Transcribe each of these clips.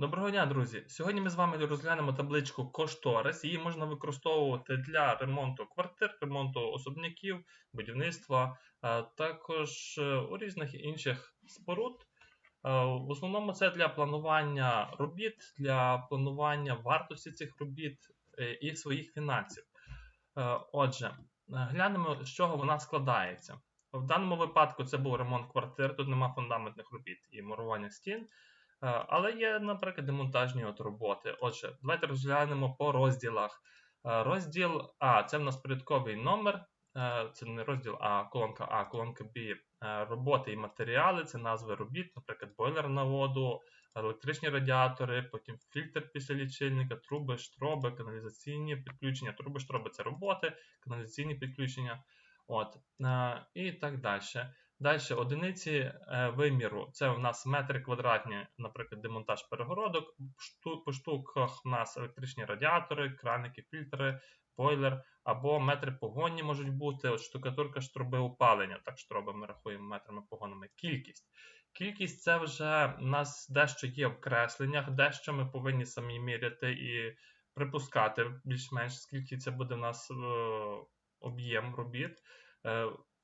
Доброго дня, друзі! Сьогодні ми з вами розглянемо табличку кошторис. Її можна використовувати для ремонту квартир, ремонту особняків, будівництва, також е, у різних інших споруд. Е, В основному це для планування робіт, для планування вартості цих робіт е, і своїх фінансів. Отже, глянемо, з чого вона складається. В даному випадку це був ремонт квартир, тут нема фундаментних робіт і мурування стін. Але є, наприклад, демонтажні от роботи. Отже, давайте розглянемо по розділах. Розділ А це в нас порядковий номер. Це не розділ А, колонка А, колонка Б. е, Роботи і матеріали, це назви робіт, наприклад, бойлер на воду, електричні радіатори, потім фільтр після лічильника, труби, штроби, каналізаційні підключення. Труби, штроби це роботи, каналізаційні підключення. От, е, і так далі. Далі одиниці е, виміру. Це у нас метри квадратні, наприклад, демонтаж перегородок. По штуках у нас електричні радіатори, краники, фільтри, бойлер, або метри погонні можуть бути. От штукатурка штроби опалення. Так, штроби ми рахуємо метрами погонами. Кількість. Кількість це вже у нас дещо є в кресленнях, дещо ми повинні самі міряти і припускати більш-менш, скільки це буде у нас е, об'єм робіт.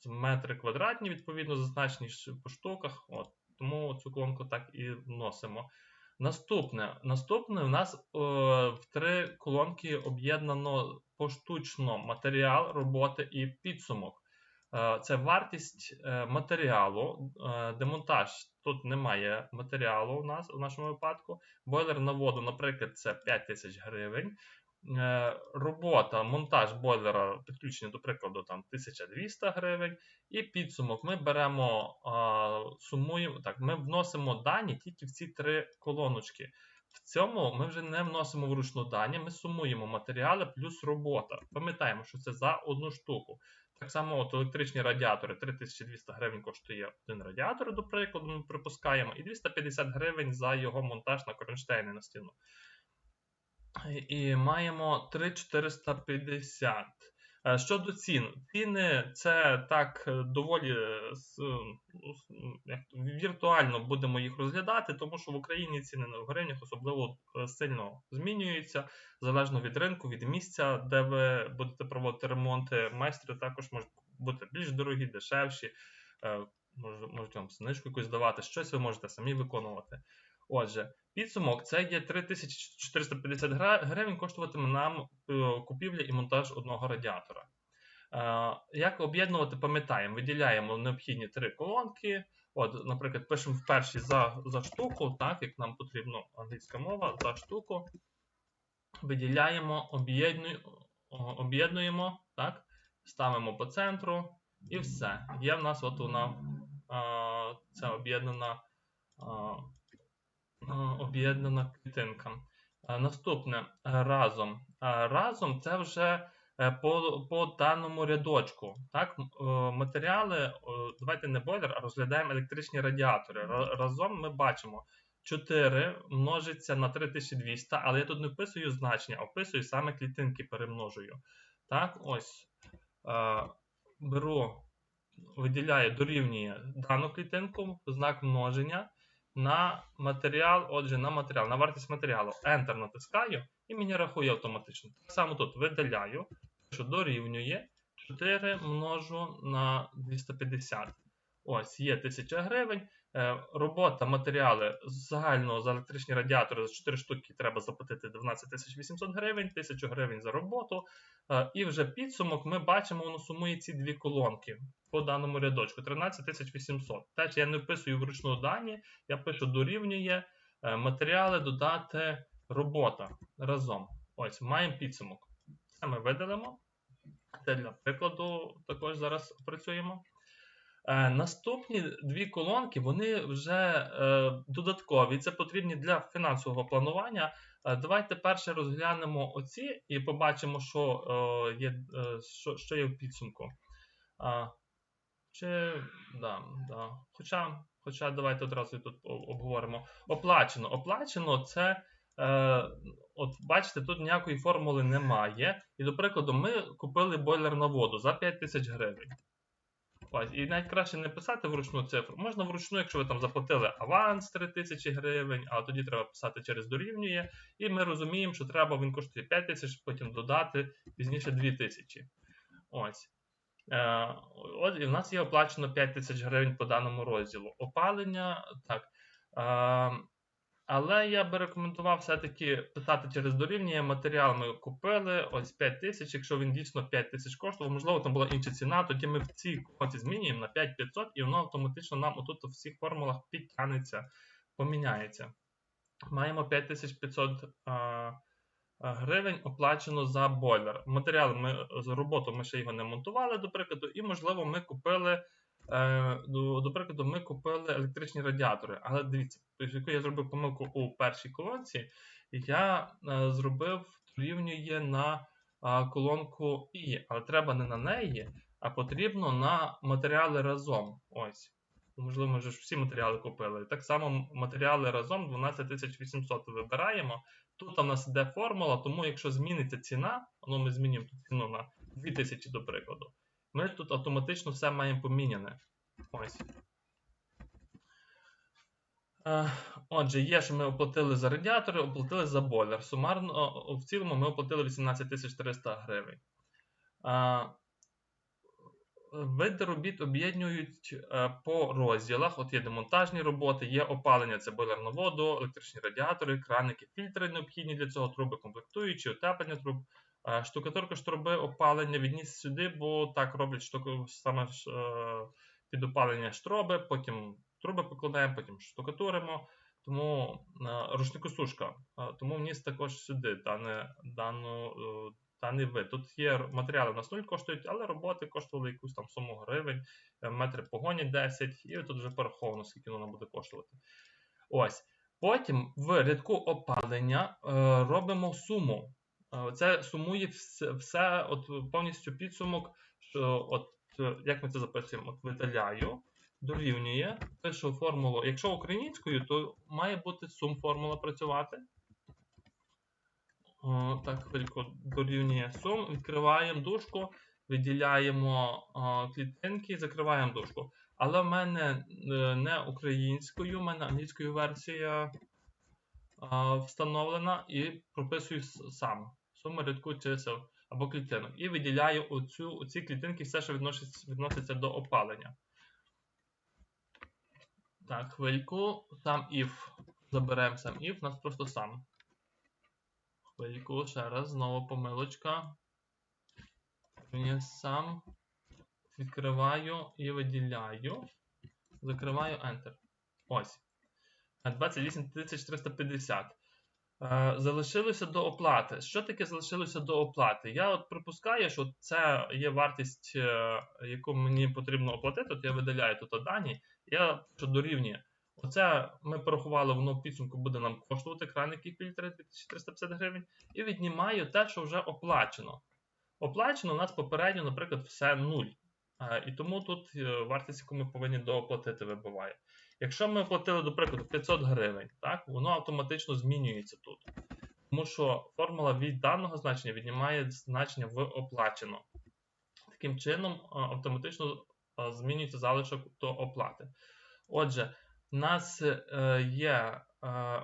Метри квадратні, відповідно, зазначені по штуках. От, тому цю колонку так і вносимо. Наступне. Наступне у нас е, в три колонки об'єднано поштучно матеріал роботи і підсумок. Е, це вартість е, матеріалу, демонтаж. Тут немає матеріалу у нас у нашому випадку. Бойлер на воду, наприклад, це 5 тисяч гривень. Е, робота, монтаж бойлера, підключення, до прикладу, там 1200 гривень. І підсумок ми беремо, сумуємо, так, ми вносимо дані тільки в ці три колоночки. В цьому ми вже не вносимо вручну дані, ми сумуємо матеріали плюс робота. Пам'ятаємо, що це за одну штуку. Так само от електричні радіатори 3200 гривень коштує один радіатор, до прикладу, ми припускаємо, і 250 гривень за його монтаж на кронштейни на стіну. І маємо 3450. Е, Щодо цін, ціни це так е, доволі е, віртуально будемо їх розглядати, тому що в Україні ціни на гривнях особливо сильно змінюються залежно від ринку, від місця, де ви будете проводити ремонти. Майстри також можуть бути більш дорогі, дешевші, можуть вам знижку якусь давати, щось ви можете самі виконувати. Отже, підсумок це є 3450 гривень коштуватиме нам е, купівля і монтаж одного радіатора. Е, Як об'єднувати, пам'ятаємо, виділяємо необхідні три колонки. От, наприклад, пишемо в першій за, за штуку, так, як нам потрібно англійська мова, за штуку. Виділяємо, об'єднуємо, об'єднуємо, так, ставимо по центру і все. Є в нас от вона е, ця об'єднана. Е, об'єднана клітинка. Е, Наступне е, разом. Разом це вже по, по даному рядочку. Так? Матеріали, давайте не бойлер, а розглядаємо електричні радіатори. Разом ми бачимо 4 множиться на 3200, але я тут не вписую значення, а вписую саме клітинки перемножую. Так, ось. Беру, виділяю, дорівнює дану клітинку, знак множення на матеріал, отже, на матеріал, на вартість матеріалу. Enter натискаю і мені рахує автоматично. Так само тут видаляю, що дорівнює 4 множу на 250. Ось, є 1000 гривень. Е, робота, матеріали загально за електричні радіатори за 4 штуки треба заплатити 12 800 гривень, 1000 гривень за роботу. Е, і вже підсумок ми бачимо, воно сумує ці дві колонки по даному рядочку 13 800. Теж я не вписую вручну дані, я пишу дорівнює е, матеріали додати робота разом. Ось, маємо підсумок. Це ми видалимо. Це для прикладу також зараз працюємо. Е, наступні дві колонки вони вже е, додаткові. Це потрібні для фінансового планування. Е, давайте перше розглянемо оці і побачимо, що, є, що, що є в підсумку. Чи, да, да. Хоча, хоча давайте одразу тут обговоримо. Оплачено. Оплачено це. От бачите, тут ніякої формули немає. І, до прикладу, ми купили бойлер на воду за 5 тисяч гривень. І навіть краще не писати вручну цифру. Можна вручну, якщо ви там заплатили аванс 3 тисячі гривень, а тоді треба писати через дорівнює. І ми розуміємо, що треба, він коштує 5 тисяч, потім додати пізніше 2 тисячі. Ось. Е, от, і в нас є оплачено 5 тисяч гривень по даному розділу. Опалення, так. Е, але я би рекомендував все-таки писати через дорівнює. Матеріал ми купили, ось 5 тисяч. Якщо він дійсно 5 тисяч коштував, можливо, там була інша ціна, тоді ми в цій квоті змінюємо на 5500 і воно автоматично нам отут у всіх формулах підтягнеться, поміняється. Маємо 5500 а, гривень оплачено за бойлер. Матеріал ми з роботу ми ще його не монтували, до прикладу, і, можливо, ми купили. Е, До, до прикладу, ми купили електричні радіатори. Але дивіться, яку я зробив помилку у першій колонці, я е, зробив рівнює на колонку І, але треба не на неї, а потрібно на матеріали разом. Ось. Можливо, ми вже всі матеріали купили. Так само матеріали разом 12800 вибираємо. Тут у нас йде формула, тому якщо зміниться ціна, ну ми змінимо ціну на 2000, до прикладу, ми тут автоматично все маємо поміняне. Ось. Е, Отже, є, що ми оплатили за радіатори, оплатили за бойлер. Сумарно, в цілому ми оплатили 18 300 гривень. Е, Види робіт об'єднують е, по розділах. От є демонтажні роботи, є опалення, це бойлер на воду, електричні радіатори, краники, фільтри необхідні для цього, труби комплектуючі, утеплення труб, штукатурка ж опалення відніс сюди, бо так роблять штуку, саме е, під опалення штроби, потім труби покладаємо, потім штукатуримо. Тому е, рушникосушка, е, тому вніс також сюди дане, дану, даний вид. Тут є матеріали нас 0 коштують, але роботи коштували якусь там суму гривень, метри погоні 10, і тут вже пораховано, скільки воно буде коштувати. Ось. Потім в рядку опалення робимо суму. Е, Це сумує все, все от повністю підсумок, що от е, як ми це записуємо, от видаляю, дорівнює, пишу формулу. Якщо українською, то має бути сум формула працювати. О, так, хвильку дорівнює сум. Відкриваємо дужку, виділяємо о, клітинки, закриваємо дужку. Але в мене е, не українською, в мене англійською версія встановлена і прописую сам сума рядку чисел або клітинок. І виділяю оцю, оці клітинки все, що відноситься, відноситься до опалення. Так, хвильку. Сам if. Заберемо сам if, у нас просто сам. Хвильку, ще раз, знову помилочка. Мені сам відкриваю і виділяю. Закриваю Enter. Ось. 28 350. Е, Залишилося до оплати. Що таке залишилося до оплати? Я от припускаю, що це є вартість, е, яку мені потрібно оплатити. От я видаляю тут дані. Я що дорівнює. Оце ми порахували, воно в підсумку буде нам коштувати краник і фільтри 2350 гривень. І віднімаю те, що вже оплачено. Оплачено у нас попередньо, наприклад, все 0. Е, І тому тут вартість, яку ми повинні дооплатити, вибиває. Якщо ми оплатили, до прикладу, 500 гривень, так, воно автоматично змінюється тут. Тому що формула від даного значення віднімає значення в оплачено. Таким чином, е, автоматично е, змінюється залишок до оплати. Отже, у нас е, є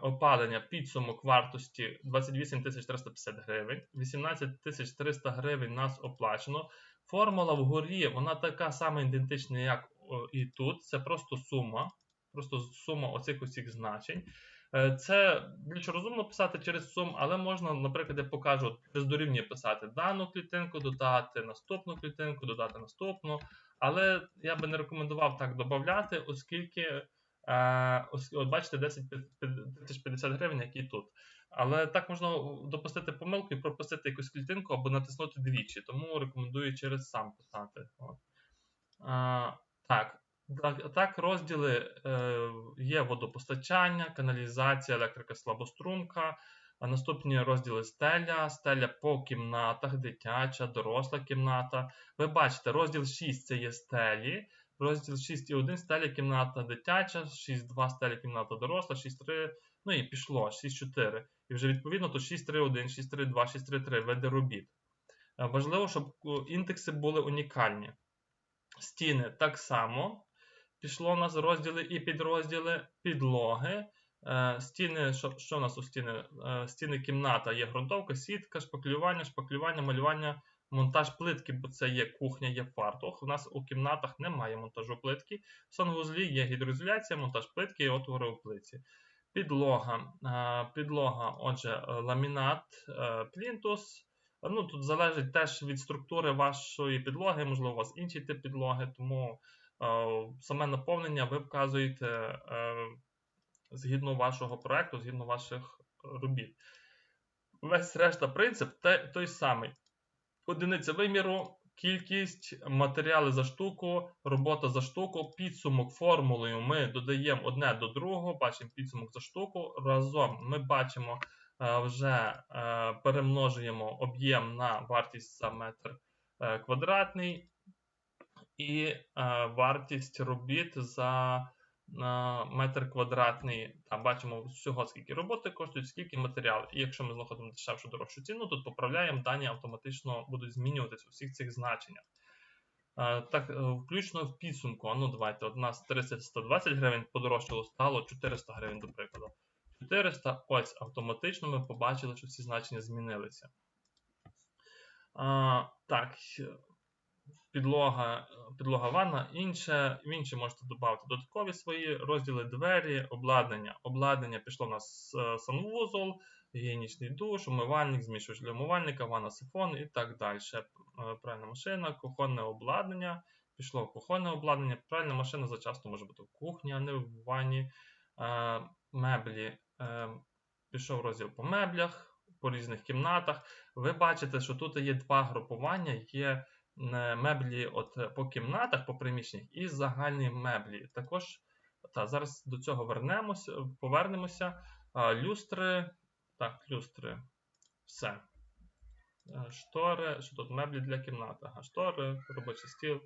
опалення підсумок вартості 28 350 гривень, 18 300 гривень нас оплачено. Формула вгорі, вона така сама ідентична, як і тут. Це просто сума. Просто сума оцих усіх значень. Е, Це більш розумно писати через сум, але можна, наприклад, я покажу через дорівнює писати дану клітинку, додати наступну клітинку, додати наступну. Але я би не рекомендував так додати, оскільки е, от бачите 10 50 гривень, які тут. Але так можна допустити помилку і пропустити якусь клітинку або натиснути двічі, тому рекомендую через сам писати. От. А, так. Так, розділи е, є водопостачання, каналізація, електрика, слабострумка. А наступні розділи стеля, стеля по кімнатах, дитяча, доросла кімната. Ви бачите, розділ 6 це є стелі, розділ 6.1 стеля кімната дитяча, 6.2 стеля кімната доросла, 6.3, ну і пішло, 6.4. І вже відповідно то 6.3.1, 6.3.2, 6.3.3 види робіт. Е, Важливо, щоб е, індекси були унікальні. Стіни так само. Пішло у нас розділи і підрозділи підлоги. Е, Стіни, що, що у нас у стіни? Е, Стіни кімната є ґрунтовка, сітка, шпаклювання, шпаклювання, малювання, монтаж плитки, бо це є кухня, є фартух. У нас у кімнатах немає монтажу плитки. В санвузлі є гідроізоляція, монтаж плитки і отвори у плитці. Підлога. Е, Підлога, отже, ламінат, плінтус. Ну, тут залежить теж від структури вашої підлоги, можливо, у вас інший тип підлоги, тому саме наповнення ви вказуєте е, згідно вашого проекту, згідно ваших робіт. Весь решта принцип той самий. Одиниця виміру, кількість, матеріали за штуку, робота за штуку, підсумок формулою ми додаємо одне до другого, бачимо підсумок за штуку. Разом ми бачимо е, вже е, перемножуємо об'єм на вартість за метр е, квадратний і е, вартість робіт за на метр квадратний. Там бачимо всього, скільки роботи коштують, скільки матеріалів. І якщо ми знаходимо дешевшу дорожчу ціну, то поправляємо, дані автоматично будуть змінюватися у всіх цих значеннях. Е, Так, е, включно в підсумку. Ну давайте, у нас 320 гривень подорожчало, стало 400 гривень, до прикладу. 400, ось автоматично ми побачили, що ці значення змінилися. А, так, підлога, підлога ванна, інше, в інші можете додати додаткові свої розділи, двері, обладнання. Обладнання пішло у нас е, санвузол, гігієнічний душ, умивальник, змішувач для умивальника, ванна, сифон і так далі. Е, Пральна машина, кухонне обладнання. Пішло кухонне обладнання. Пральна машина зачасто може бути в кухні, а не в ванні. Е, Меблі. Пішов розділ по меблях, по різних кімнатах. Ви бачите, що тут є два групування. Є меблі от е, по кімнатах, по приміщеннях і загальні меблі. Також та, зараз до цього вернемося, повернемося. А, люстри. Так, люстри. Все. Е, Штори, що тут меблі для кімнати. Штори, робочий стіл.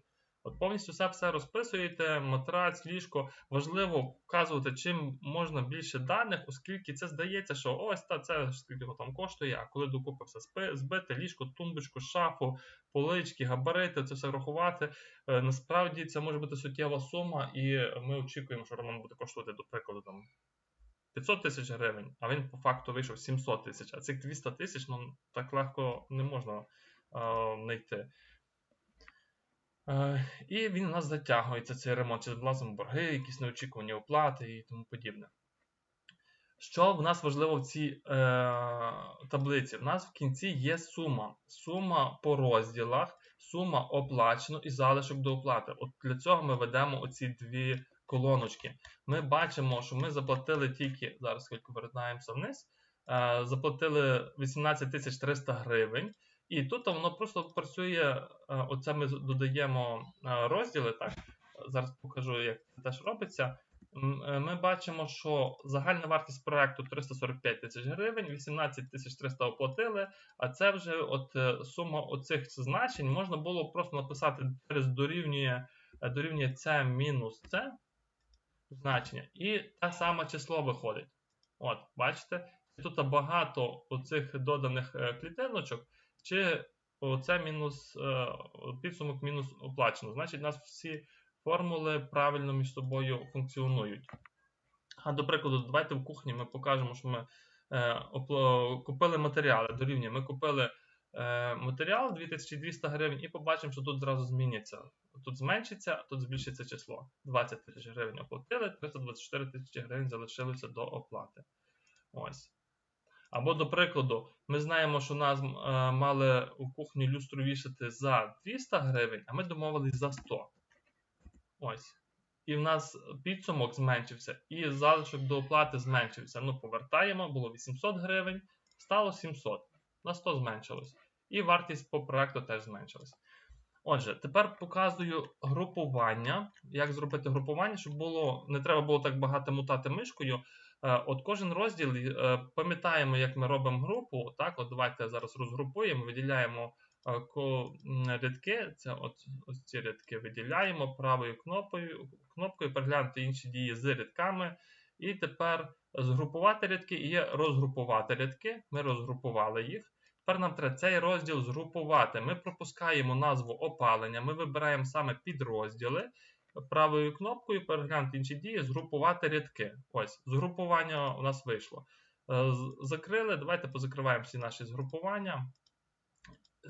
От повністю все все розписуєте, матрац, ліжко. Важливо вказувати, чим можна більше даних, оскільки це здається, що ось та це скільки там коштує, а коли докупи все збити, ліжко, тумбочку, шафу, полички, габарити, це все рахувати. е, Насправді це може бути суттєва сума, і ми очікуємо, що роман буде коштувати, до прикладу, там 500 тисяч гривень, а він по факту вийшов 700 тисяч. А цих 200 тисяч ну, так легко не можна е, знайти. Е, і він у нас затягується цей ремонт, чи влазимо борги, якісь неочікувані оплати і тому подібне. Що в нас важливо в цій е, таблиці? В нас в кінці є сума. Сума по розділах, сума оплачено і залишок до оплати. От для цього ми ведемо оці дві колоночки. Ми бачимо, що ми заплатили тільки, зараз скільки вертаємося вниз, е, заплатили 18 300 гривень. І тут воно просто працює, е, оце ми додаємо е, розділи, так? Зараз покажу, як це теж робиться. Е, Ми бачимо, що загальна вартість проекту 345 тисяч гривень, 18 тисяч 300 оплатили, а це вже от сума оцих значень можна було просто написати дорівнює, дорівнює це мінус це значення, і те саме число виходить. От, бачите? Тут багато оцих доданих клітиночок, чи оце мінус е, підсумок мінус оплачено. Значить, у нас всі формули правильно між собою функціонують. А до прикладу, давайте в кухні ми покажемо, що ми е, купили матеріали. Дорівнює. Ми купили е, матеріал 2200 гривень і побачимо, що тут зразу зміниться. Тут зменшиться, а тут збільшиться число. 20 тисяч гривень оплатили, 324 тисячі гривень залишилося до оплати. Ось. Або, до прикладу, ми знаємо, що нас е, мали у кухні люстру вішати за 200 гривень, а ми домовились за 100. Ось. І в нас підсумок зменшився, і залишок до оплати зменшився. Ну, повертаємо, було 800 гривень, стало 700. На 100 зменшилось. І вартість по проекту теж зменшилась. Отже, тепер показую групування. Як зробити групування, щоб було, не треба було так багато мутати мишкою. Е, От кожен розділ е, пам'ятаємо, як ми робимо групу. Так, от давайте зараз розгрупуємо, виділяємо е, рядки. Це от ось ці рядки виділяємо правою кнопкою, кнопкою переглянути інші дії з рядками. І тепер згрупувати рядки і є розгрупувати рядки. Ми розгрупували їх. Тепер нам треба цей розділ згрупувати. Ми пропускаємо назву опалення, ми вибираємо саме підрозділи. Правою кнопкою переглянути інші дії, згрупувати рядки. Ось, згрупування у нас вийшло. Е, Закрили. Давайте позакриваємо всі наші згрупування.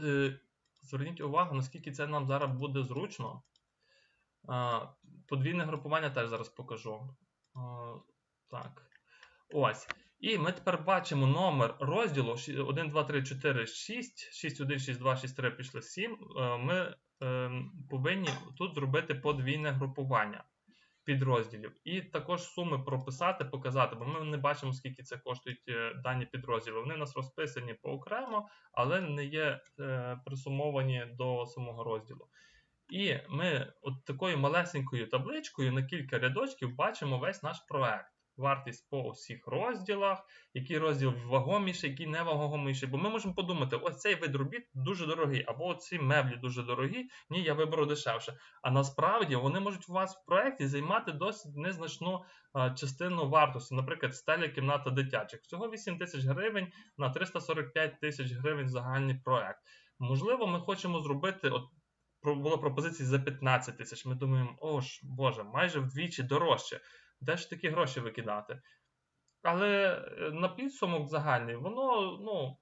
Е, Зверніть увагу, наскільки це нам зараз буде зручно. Подвійне групування теж зараз покажу. Так. Ось. І ми тепер бачимо номер розділу 1, 2, 3, 4, 6, 6, 1, 6, 2, 6, 3, пішли 7. Е, Ми ем, повинні тут зробити подвійне групування підрозділів. І також суми прописати, показати, бо ми не бачимо, скільки це коштують е, дані підрозділи. Вони у нас розписані поокремо, але не є е, присумовані до самого розділу. І ми от такою малесенькою табличкою на кілька рядочків бачимо весь наш проект. Вартість по всіх розділах, який розділ вагоміший, який не вагоміший. Бо ми можемо подумати, ось цей вид робіт дуже дорогий, або ці меблі дуже дорогі, ні, я виберу дешевше. А насправді вони можуть у вас в проєкті займати досить незначну частину вартості, наприклад, стеля кімната дитячих. Всього 8 тисяч гривень на 345 тисяч гривень загальний проект. Можливо, ми хочемо зробити. От про- була пропозиція за 15 тисяч. Ми думаємо, о ж Боже, майже вдвічі дорожче. Де ж такі гроші викидати? Але е, на підсумок загальний, воно ну,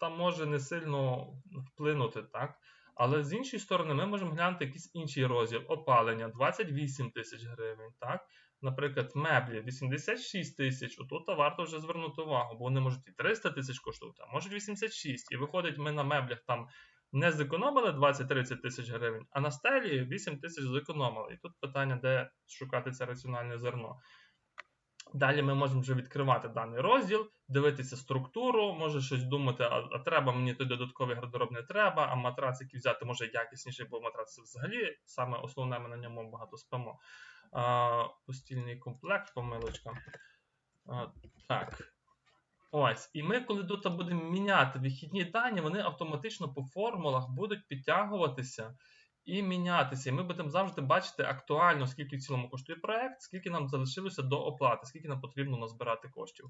там може не сильно вплинути, так? Але з іншої сторони, ми можемо глянути якийсь інший розділ. Опалення 28 тисяч гривень, так? Наприклад, меблі 86 тисяч. Отут варто вже звернути увагу, бо вони можуть і 300 тисяч коштувати, а можуть 86. І виходить, ми на меблях там не зекономили 20-30 тисяч гривень, а на стелі 8 тисяч зекономили. І тут питання, де шукати це раціональне зерно. Далі ми можемо вже відкривати даний розділ, дивитися структуру, може щось думати, а, а треба мені той додатковий гардероб не треба, а матрац, який взяти, може якісніший, бо матрац це взагалі саме основне, ми на ньому багато спимо. А, постільний комплект, помилочка. А, так. Ось, і ми, коли тут будемо міняти вихідні дані, вони автоматично по формулах будуть підтягуватися і мінятися. І ми будемо завжди бачити актуально, скільки в цілому коштує проект, скільки нам залишилося до оплати, скільки нам потрібно назбирати коштів.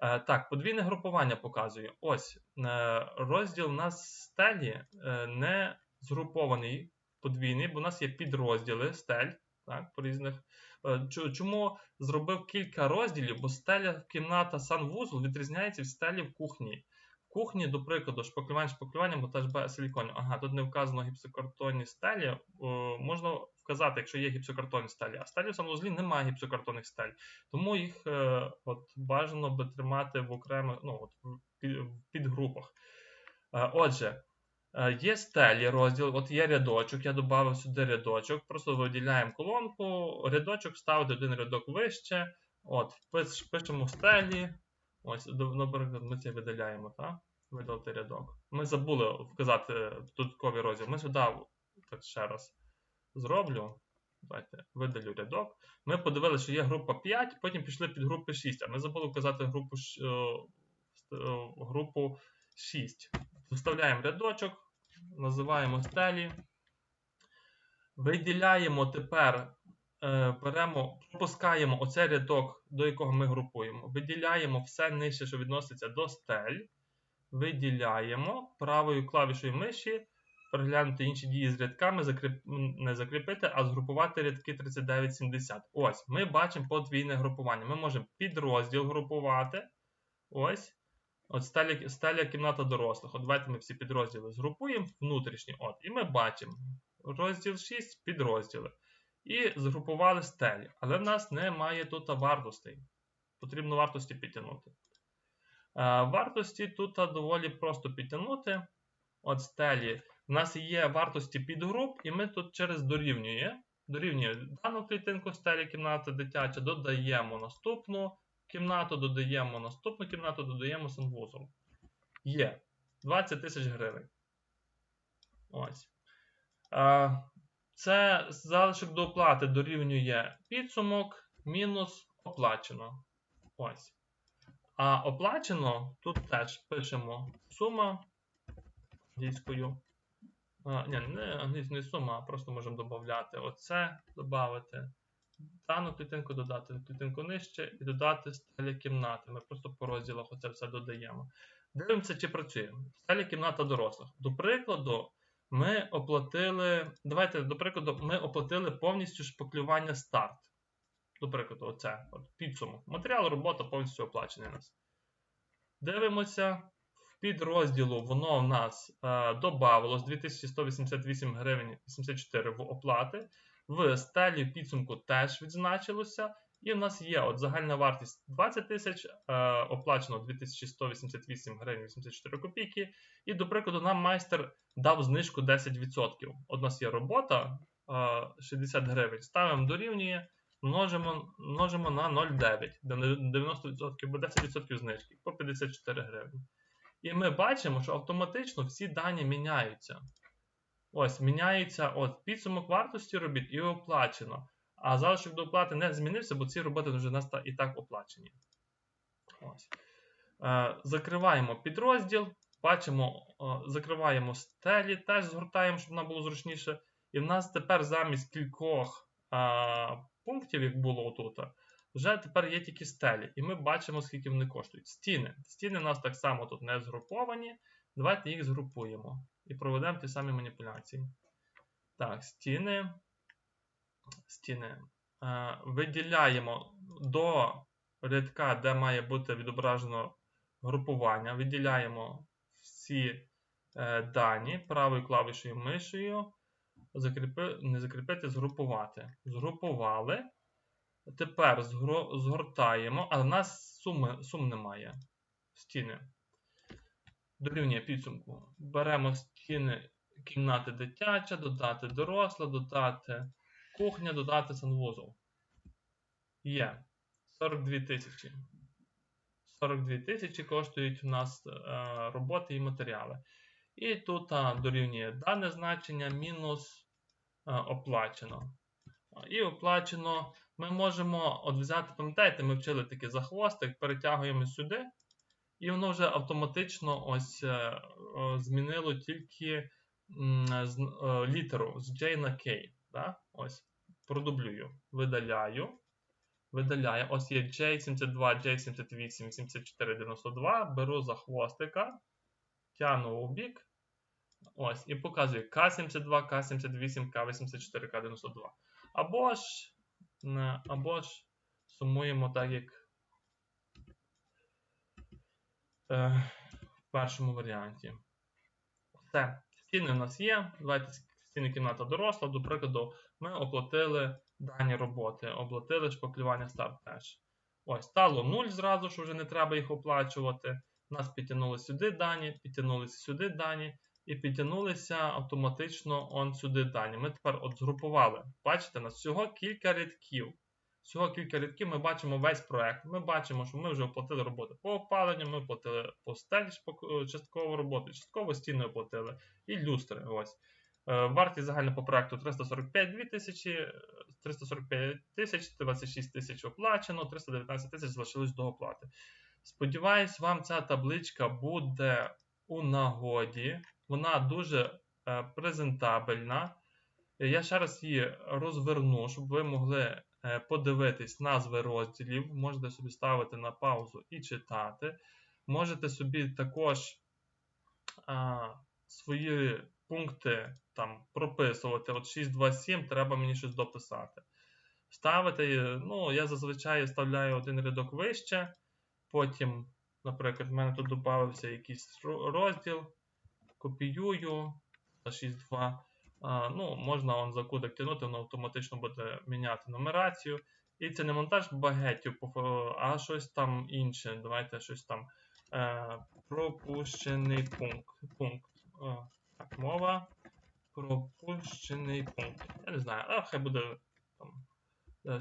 Е, так, подвійне групування показую. Ось е, розділ у нас стелі е, не згрупований подвійний, бо у нас є підрозділи стель так, по різних. Е, Чому зробив кілька розділів? Бо стеля кімната санвузол відрізняється від стелі в кухні. В кухні, до прикладу, шпаклювання шпаклювання, бо теж без силіконів. Ага, тут не вказано гіпсокартонні стелі. О, можна вказати, якщо є гіпсокартонні стелі. А стелі в санвузлі немає гіпсокартонних стель. Тому їх е, от, бажано би тримати в окремих, ну, от, в підгрупах. Е, отже, е, є стелі розділ, от є рядочок, я додав сюди рядочок, просто виділяємо колонку, рядочок ставити один рядок вище. От, пиш- пишемо стелі. Ось, наприклад, ми це видаляємо, так? Видалити рядок. Ми забули вказати додатковий розділ. Ми сюди так ще раз зроблю. Давайте видалю рядок. Ми подивилися, що є група 5, потім пішли під групи 6, а ми забули вказати групу, е, е, групу 6. Вставляємо рядочок, називаємо стелі. Виділяємо тепер, беремо, пропускаємо оцей рядок, до якого ми групуємо. Виділяємо все нижче, що відноситься до стель. Виділяємо правою клавішою миші, переглянути інші дії з рядками, закріп... не закріпити, а згрупувати рядки 3970. Ось, ми бачимо подвійне групування. Ми можемо підрозділ групувати. Ось. От стеля, стеля кімната дорослих. От давайте ми всі підрозділи згрупуємо внутрішні. От, і ми бачимо розділ 6 підрозділи. І згрупували стелі. Але в нас немає тут вартостей. Потрібно вартості підтягнути. Е, Вартості тут доволі просто підтягнути. От стелі. У нас є вартості підгруп, і ми тут через дорівнює. Дорівнює дану клітинку стелі кімната дитяча, додаємо наступну кімнату, додаємо наступну кімнату, додаємо санвузол. Є 20 тисяч гривень. Ось. Це залишок до оплати дорівнює підсумок мінус оплачено. Ось. А оплачено тут теж пишемо сума англійською. Ні, не англійською сума, а просто можемо додати оце, додати. Дану клітинку додати клітинку нижче і додати стеля кімнати. Ми просто по розділах оце все додаємо. Дивимося, чи працює. Сталі кімната дорослих. До прикладу, ми оплатили. Давайте, до прикладу, ми оплатили повністю шпаклювання старт. До прикладу, оце. От, підсумок. Матеріал, робота повністю оплачений у нас. Дивимося. В підрозділу воно в нас е, додавалось 2188 гривень 84 в оплати. В стелі підсумку теж відзначилося. І в нас є от загальна вартість 20 тисяч, е, оплачено 2188 гривень 84 копійки. І, до прикладу, нам майстер дав знижку 10%. От у нас є робота е, 60 гривень. Ставимо дорівнює, множимо, множимо на 0,9, де 90% бо 10% знижки по 54 гривні. І ми бачимо, що автоматично всі дані міняються. Ось, міняється от, підсумок вартості робіт і оплачено. А залишок до оплати не змінився, бо ці роботи вже нас і так оплачені. Ось. Е, закриваємо підрозділ, бачимо, закриваємо стелі, теж згортаємо, щоб нам було зручніше. І в нас тепер замість кількох е, пунктів, як було отут, вже тепер є тільки стелі. І ми бачимо, скільки вони коштують. Стіни. Стіни у нас так само тут не згруповані. Давайте їх згрупуємо і проведемо ті самі маніпуляції. Так, стіни. Стіни. Е, виділяємо до рядка, де має бути відображено групування. Виділяємо всі е, дані правою клавішою мишею. Закріпи, не закріпити, згрупувати. Згрупували. Тепер згортаємо, але в нас суми, сум немає. Стіни. Дорівнює підсумку. Беремо стіни кімнати дитяча, додати доросла, додати кухня, додати санвузол. Є. 42 тисячі. 42 тисячі коштують у нас е, роботи і матеріали. І тут а, дорівнює дане значення мінус е, оплачено. І оплачено ми можемо от взяти, пам'ятаєте, ми вчили таки за хвостик, перетягуємо сюди, і воно вже автоматично ось е, е, змінило тільки з, е, літеру з J на K. Да? Ось, продублюю, видаляю. Видаляю. Ось є J72, J78, 7492. Беру за хвостика, тягну у бік. Ось, і показую К72, К78, К84, К92. Або ж, або ж сумуємо так, як е, в першому варіанті. Все. Стіни у нас є. Давайте стіни кімната доросла. До прикладу, ми оплатили дані роботи, оплатили шпаклювання старт теж. Ось, стало 0 зразу, що вже не треба їх оплачувати. Нас підтягнули сюди дані, підтягнулися сюди дані, і підтягнулися автоматично он сюди дані. Ми тепер от згрупували. Бачите, нас всього кілька рядків. Всього кілька рядків ми бачимо весь проект. Ми бачимо, що ми вже оплатили роботи по опаленню, ми оплатили по стелі шпак- часткову роботу, частково стіни оплатили і люстри. Ось. Е, Вартість загальна по проекту 345 тисячі, 345 тисяч, 26 тисяч оплачено, 319 тисяч залишилось до оплати. Сподіваюсь, вам ця табличка буде у нагоді. Вона дуже е, презентабельна. Я ще раз її розверну, щоб ви могли е, подивитись назви розділів. Можете собі ставити на паузу і читати. Можете собі також свої пункти там прописувати. От 627 треба мені щось дописати. Ставити, ну, я зазвичай вставляю один рядок вище. Потім, наприклад, в мене тут додався якийсь розділ. Копіюю за 6.2. Ну, можна он за кутик тягнути, воно автоматично буде міняти нумерацію. І це не монтаж багетів, а щось там інше. Давайте щось там. Е, пропущений пункт. пункт. Так, мова. Пропущений пункт. Я не знаю, а хай буде там. е,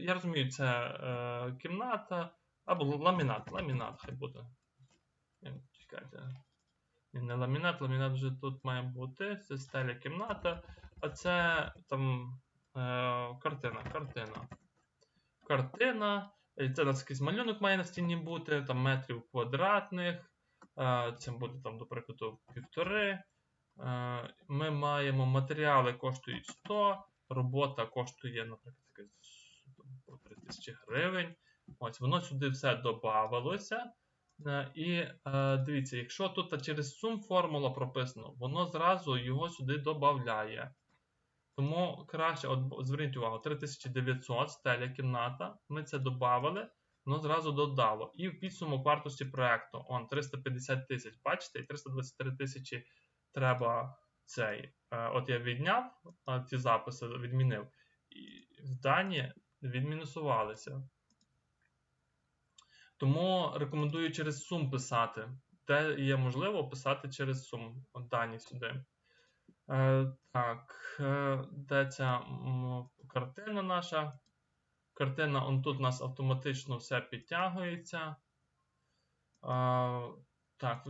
Я розумію, це е, кімната або ламінат. Ламінат хай буде. Е, Чекайте. Не ламінат, ламінат вже тут має бути. Це стеля кімната. А це там е, картина. Картина. Картина. Це у нас якийсь малюнок має на стіні бути, там метрів квадратних. Це буде там, до прикладу, півтори. Ми маємо матеріали коштують 100, робота коштує, наприклад, якась, там, 3000 гривень. Ось воно сюди все додавалося. Е, І е, дивіться, якщо тут через сум формула прописано, воно зразу його сюди додає. Тому краще, от зверніть увагу, 3900 стеля кімната. Ми це додали, воно зразу додало. І в підсумок вартості проекту он 350 тисяч. Бачите, і 323 тисячі треба цей. Е, От я відняв е, ці записи, відмінив. І дані відмінусувалися. Тому рекомендую через сум писати. Де є можливо писати через сум дані сюди. Е, так, е, де ця картина наша? Картина, он тут у нас автоматично все підтягується. Е, так,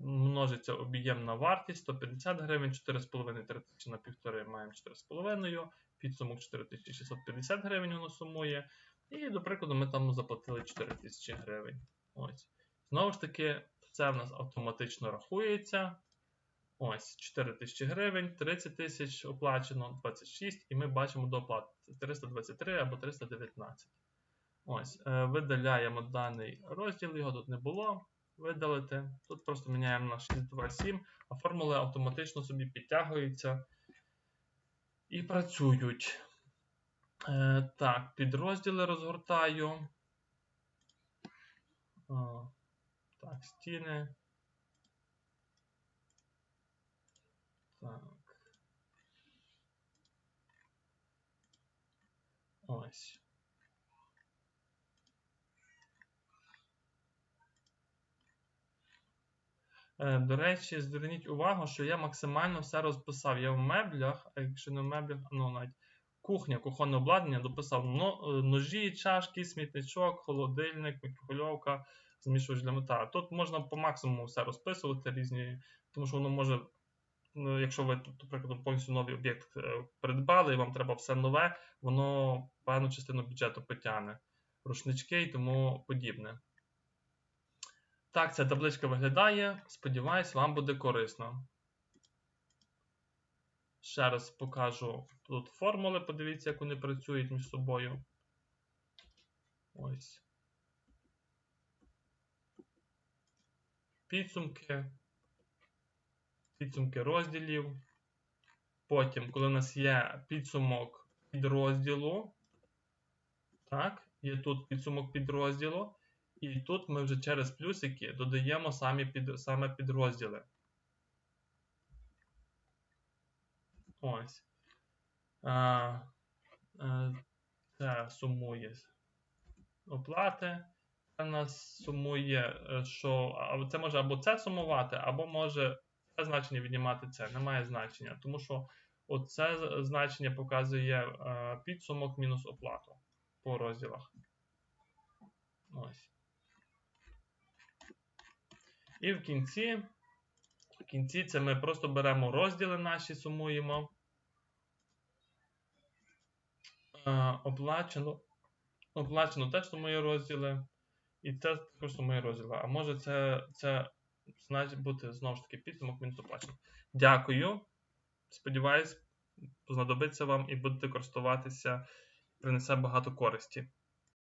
множиться об'ємна вартість 150 гривень, 4,5 3000 на 1,5 маємо 4,5, підсумок 4650 гривень воно сумує. І, до прикладу, ми там заплатили 4000 гривень. Ось. Знову ж таки, це в нас автоматично рахується. Ось 4 тисячі гривень, 30 тисяч оплачено, 26, і ми бачимо доплат 323 або 319. Ось, е, видаляємо даний розділ, його тут не було. Видалити. Тут просто міняємо на 627, а формули автоматично собі підтягуються і працюють. Е, так, підрозділи розгортаю. Так, стіни. Так. Ось. Е, До речі, зверніть увагу, що я максимально все розписав. Я в меблях, а якщо не в меблях, ну навіть кухня, кухонне обладнання дописав е, ножі, чашки, смітничок, холодильник, мікрохвильовка, змішувач для мета. Тут можна по максимуму все розписувати різні, тому що воно може ну, якщо ви, наприклад, повністю новий об'єкт е, придбали, і вам треба все нове, воно певну частину бюджету потягне. Рушнички і тому подібне. Так, ця табличка виглядає. Сподіваюсь, вам буде корисно. Ще раз покажу тут формули, подивіться, як вони працюють між собою. Ось. Підсумки підсумки розділів. Потім, коли у нас є підсумок підрозділу, так, є тут підсумок підрозділу, і тут ми вже через плюсики додаємо самі під, саме підрозділи. Ось. А, а, це сумує оплати. Це нас сумує, е, що це може або це сумувати, або може значення віднімати це. Немає значення, тому що оце значення показує е, підсумок мінус оплату по розділах. Ось. І в кінці, в кінці це ми просто беремо розділи наші, сумуємо. Е, оплачено. Оплачено теж сумує розділи. І це також сумує розділи. А може це, це значить бути знову ж таки підсумок мінус оплачено. Дякую. Сподіваюсь, знадобиться вам і будете користуватися, принесе багато користі.